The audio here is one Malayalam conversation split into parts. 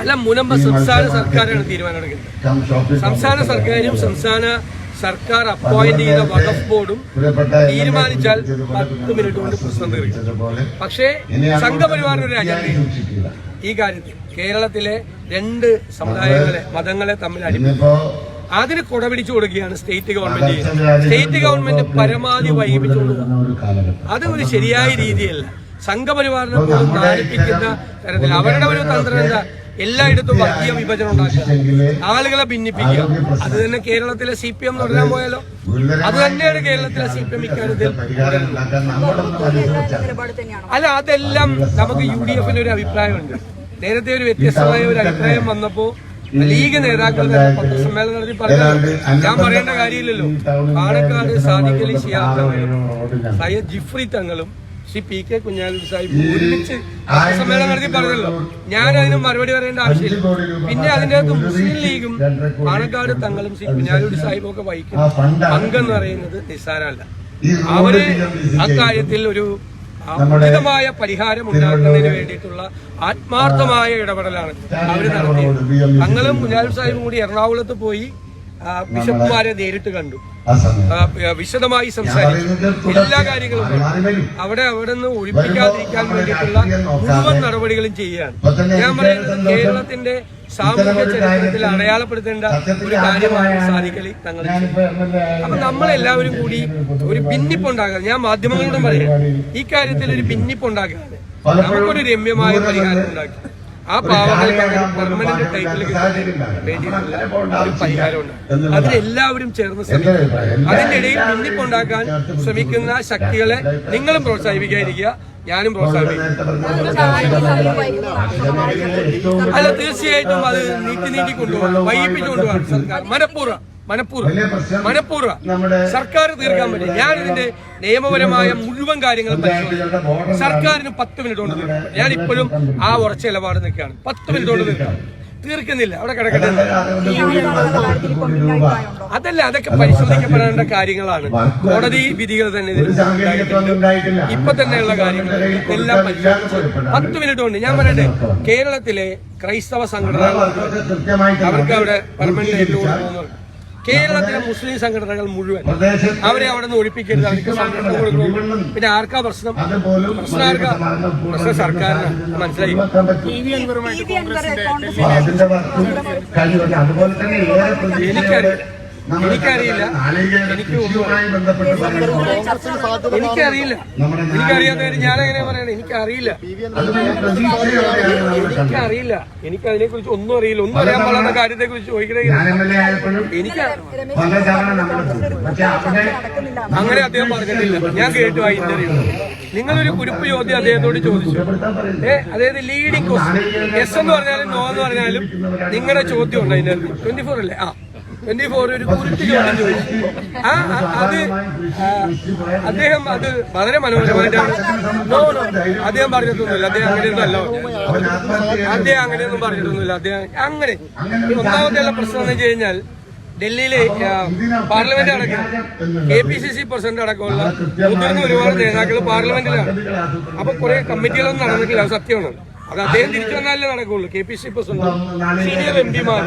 അല്ല മുനമ്പ് സംസ്ഥാന സർക്കാരാണ് തീരുമാനമെടുക്കുന്നത്. സംസ്ഥാന സർക്കാരും സംസ്ഥാന സർക്കാർ അപ്പോയിന്റ് ചെയ്ത വഖഫ് ബോർഡും തീരുമാനിച്ചാൽ പത്ത് മിനിറ്റ് കൊണ്ട് പ്രശ്നം തീർക്കും പക്ഷേ സംഘപരിവാറിന് ഒരു അജണ്ടയുണ്ട്. ഈ കാര്യത്തിൽ കേരളത്തിലെ രണ്ട് സമുദായങ്ങളെ മതങ്ങളെ തമ്മിൽ അടിപ്പിച്ചു അതിന് കുടപിടിച്ചു കൊടുക്കുകയാണ് സ്റ്റേറ്റ് ഗവൺമെന്റ് സ്റ്റേറ്റ് ഗവൺമെന്റ് പരമാവധി വൈകിപ്പിച്ചു കൊടുക്കുക അത് ഒരു ശരിയായ രീതിയല്ല. സംഘപരിവാറിനെ പോലും തരത്തിൽ അവരുടെ ഒരു തന്ത്രം എന്താ? എല്ലായിടത്തും വർഗീയ വിഭജനം ഉണ്ടാക്കുക. ആളുകളെ ഭിന്നിപ്പിക്കുക. അത് തന്നെ കേരളത്തിലെ സി പി എം തുടരാൻ പോയാലോ? അത് തന്നെയാണ് കേരളത്തിലെ സി പി എം ഇക്കാര്യത്തിൽ അല്ല അതെല്ലാം നമുക്ക് യു ഡി എഫിന് ഒരു അഭിപ്രായമുണ്ട്. നേരത്തെ ഒരു വ്യത്യസ്തമായ ഒരു അഭിപ്രായം വന്നപ്പോ ലീഗ് നേതാക്കൾ തന്നെ പത്രസമ്മേളനം നടത്തി പറഞ്ഞു ഞാൻ പറയേണ്ട കാര്യമില്ലല്ലോ. പാണക്കാട് സാദിഖലി ഷിയാബ് സയ്യദ് ജിഫ്രി തങ്ങളും ശ്രീ പി കെ കുഞ്ഞാലി സാഹിബ് ഒരുമിച്ച് സമ്മേളനം നടത്തി പറഞ്ഞല്ലോ. ഞാൻ അതിന് മറുപടി പറയേണ്ട ആവശ്യമില്ല. പിന്നെ അതിന്റെ അകത്ത് മുസ്ലിം ലീഗും പാണക്കാട് തങ്ങളും ശ്രീ കുഞ്ഞാലി സാഹിബും ഒക്കെ വഹിക്കുന്ന. പങ്കെന്ന് പറയുന്നത് നിസ്സാരമല്ല. അവർ അക്കാര്യത്തിൽ ഒരു ഉചിതമായ പരിഹാരം ഉണ്ടാക്കുന്നതിന് വേണ്ടിയിട്ടുള്ള ആത്മാർത്ഥമായ ഇടപെടലാണ് അവർ നടത്തിയത്. തങ്ങളും കുഞ്ഞാലി സാഹിബും കൂടി എറണാകുളത്ത് പോയി ബിഷപ്പുമാരെ നേരിട്ട് കണ്ടു. വിശദമായി സംസാരിച്ചു. എല്ലാ കാര്യങ്ങളും അവിടെ അവിടെ നിന്ന് ഒഴിപ്പിക്കാതിരിക്കാൻ വേണ്ടിയിട്ടുള്ള മുഴുവൻ നടപടികളും ചെയ്യുകയാണ്. ഞാൻ പറയുന്നത് കേരളത്തിന്റെ സാമൂഹ്യ ചരിത്രത്തിൽ അടയാളപ്പെടുത്തേണ്ട ഒരു കാര്യമാണ് സാധിക്കലി തങ്ങൾ അപ്പൊ നമ്മളെല്ലാവരും കൂടി ഒരു ഭിന്നിപ്പുണ്ടാകാതെ ഞാൻ മാധ്യമങ്ങളോടും പറയാം ഈ കാര്യത്തിൽ ഒരു ഭിന്നിപ്പുണ്ടാകാതെ നമുക്കൊരു രമ്യമായ പരിഹാരം ഉണ്ടാക്കി. ആ പെർമനന്റ് ടൈറ്റിൽ പരിഹാരമുണ്ട് എല്ലാവരും ചേർന്ന് ശ്രമിക്കും. അതിന്റെ ഇടയിൽ ഭിന്നിപ്പുണ്ടാക്കാൻ ശ്രമിക്കുന്ന ശക്തികളെ നിങ്ങളും പ്രോത്സാഹിപ്പിക്കാതിരിക്കുക. ഞാനും പ്രോത്സാഹിപ്പിക്കും. അല്ല തീർച്ചയായിട്ടും അത് നീക്കി നീക്കി കൊണ്ടുപോകണം. വൈകിപ്പിച്ചു കൊണ്ടുപോകണം സർക്കാർ. മനഃപൂർവം. മനഃപൂർവം മനഃപൂർവം സർക്കാർ തീർക്കാൻ പറ്റും ഞാനിതിന്റെ നിയമപരമായ മുഴുവൻ കാര്യങ്ങളും പരിശോധിച്ചു സർക്കാരിന് പത്ത് മിനിറ്റ് കൊണ്ട് തീർക്കും. ഞാൻ ഇപ്പോഴും ആ ഉറച്ച നിലപാട് നിൽക്കുകയാണ്. പത്ത് മിനിറ്റ് കൊണ്ട് തീർക്കാം. തീർക്കുന്നില്ല. അവിടെ കിടക്കട്ടെ. അതല്ല അതൊക്കെ പരിശോധിക്കപ്പെടേണ്ട കാര്യങ്ങളാണ്. കോടതി വിധികൾ തന്നെ. ഇപ്പൊ തന്നെയുള്ള കാര്യങ്ങൾ എല്ലാം പരിശോധിച്ച്. പത്ത് മിനിറ്റ് കൊണ്ട് ഞാൻ പറയട്ടെ കേരളത്തിലെ ക്രൈസ്തവ സംഘടന അവർക്ക് അവിടെ പെർമനന്റ് ആയിട്ട് കൊടുക്കണമെന്ന് കേരളത്തിലെ മുസ്ലിം സംഘടനകൾ മുഴുവൻ അവരെ അവിടെ നിന്ന് ഒഴിപ്പിക്കരുത്. അവർക്ക് സംരക്ഷണം കൊടുക്കണം പിന്നെ ആർക്കാ പ്രശ്നം? പ്രശ്നം ആർക്കാ? പ്രശ്നം സർക്കാരിന്. മനസ്സിലായി. ടി എനിക്കറിയില്ല. എനിക്ക് എനിക്കറിയില്ല. ഞാൻ എങ്ങനെ പറയണേ? എനിക്കറിയില്ല. എനിക്കറിയില്ല. എനിക്ക് അതിനെ കുറിച്ച് ഒന്നും അറിയില്ല. ഒന്നും അറിയാൻ പാടാത്ത കാര്യത്തെ കുറിച്ച് ചോദിക്കണേ. എനിക്ക് അങ്ങനെ അദ്ദേഹം പറഞ്ഞിട്ടില്ല. ഞാൻ കേട്ടു ആ ഇന്റർവ്യൂ നിങ്ങളൊരു കുരുപ്പ് ചോദ്യം അദ്ദേഹത്തോട് ചോദിച്ചു. ഏ അതായത് ലീഡിംഗ് ക്വസ്റ്റ്യൻ എസ് എന്ന് പറഞ്ഞാലും നോ എന്ന് പറഞ്ഞാലും നിങ്ങളുടെ ചോദ്യം ഉണ്ട് അതിന്റെ ട്വന്റി ഫോർ അല്ലേ? ആ. ട്വന്റി ഫോർ ഒരു ചോദ്യം ചോദിച്ചു. ആ അത് അദ്ദേഹം അത് വളരെ മനോഹരമായിട്ടാണ് അദ്ദേഹം പറഞ്ഞിട്ടൊന്നുമില്ല. അദ്ദേഹം അങ്ങനെയൊന്നും അല്ല പറഞ്ഞത്. അദ്ദേഹം അങ്ങനെയൊന്നും പറഞ്ഞിട്ടൊന്നുമില്ല. അദ്ദേഹം അങ്ങനെ. ഒന്നാമത്തെയുള്ള പ്രശ്നം എന്ന് വെച്ച് കഴിഞ്ഞാൽ ഡൽഹിയിലെ പാർലമെന്റ് അടക്കം K P C C president അടക്കമുള്ള മുതിർന്ന ഒരുപാട് നേതാക്കൾ പാർലമെന്റിലാണ്. അപ്പൊ കുറെ കമ്മിറ്റികളൊന്നും നടന്നിട്ടില്ല. അത് സത്യമാണ്. അത് അദ്ദേഹം തിരിച്ചു വന്നാലേ നടക്കുള്ളൂ. K P C president senior M പിമാർ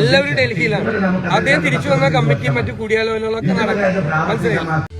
എല്ലാവരും ഡൽഹിയിലാണ്. അദ്ദേഹം തിരിച്ചു വന്ന കമ്മിറ്റി മറ്റു കൂടിയാലോചനകളൊക്കെ നടക്കും. മനസ്സിലായി